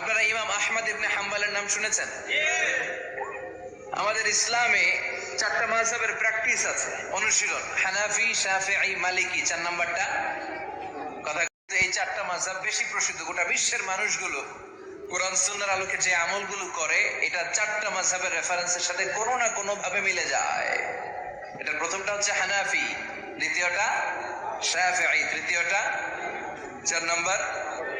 আপনারা ইমাম আহমদ ইবনে হাম্বালের নাম শুনেছেন? আমাদের ইসলামে চারটা মাযহাবের প্র্যাকটিস আছে। অনুশীলন, হানাফি, শাফিঈ, মালিকি, চার নাম্বারটা। কথা এই চারটা মাযহাব বেশি প্রসিদ্ধ। গোটা বিশ্বের মানুষগুলো কোরআন, সুন্নাহর আলোকে যে আমলগুলো করে, এটা চারটা মাযহাবের রেফারেন্সের সাথে কোনো না কোনো ভাবে মিলে যায়। এটার প্রথমটা হচ্ছে হানাফি, দ্বিতীয়টা শাফিঈ, তৃতীয়টা চার নম্বর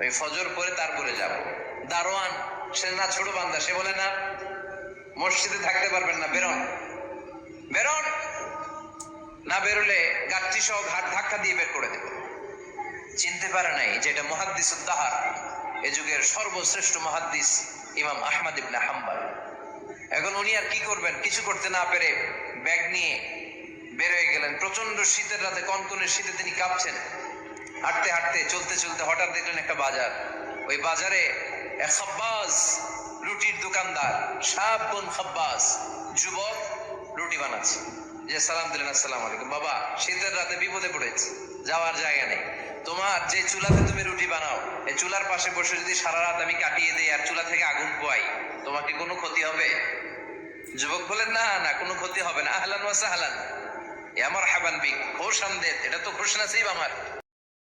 আমি ফজর করে তারপরে যাব। দারোয়ান, সে না ছোট বান্দা, সে বলে, না, মসজিদে থাকতে পারবেন না, বেরোন। বেরোন? না বেরোলে গাছটি সহ ঘাট ধাক্কা দিয়ে বের করে দেব। চিনতে পারে নাই যে এটা মহাদ্দিস উদ্দাহার এ যুগের সর্বশ্রেষ্ঠ মহাদ্দিস ইমাম আহমদ ইবনে হাম্বাল। এখন উনি আর কি করবেন? কিছু করতে না পেরে ব্যাগ নিয়ে বের হয়ে গেলেন। প্রচণ্ড শীতের রাতে কনকনের শীতে তিনি কাঁপছেন। হাঁটতে হাঁটতে, চলতে চলতে হঠাৎ দেখলেন একটা বাজার। ওই বাজারে এক খাব্বাস রুটির দোকানদার সাব বোন খাব্বাস যুবক রুটি বানাচ্ছে। যে সালাম দিলেন, আসসালাম আলাইকুম। বাবা, শীতের রাতে বিপদে পড়েছে, যাওয়ার জায়গা নেই। তোমার যে চুলাতে তুমি রুটি বানাও, এই চুলার পাশে বসে যদি সারা রাত আমি কাটিয়ে দিই আর চুলা থেকে আগুন পোয়াই তোমাকে কোনো ক্ষতি হবে? যুবক বলেন না না, কোনো ক্ষতি হবে না। আহলান ওয়াসা হালান এ আমার হাবান বিক। খোশ আমদেদ এটা তো খোশ নাসিব আমার।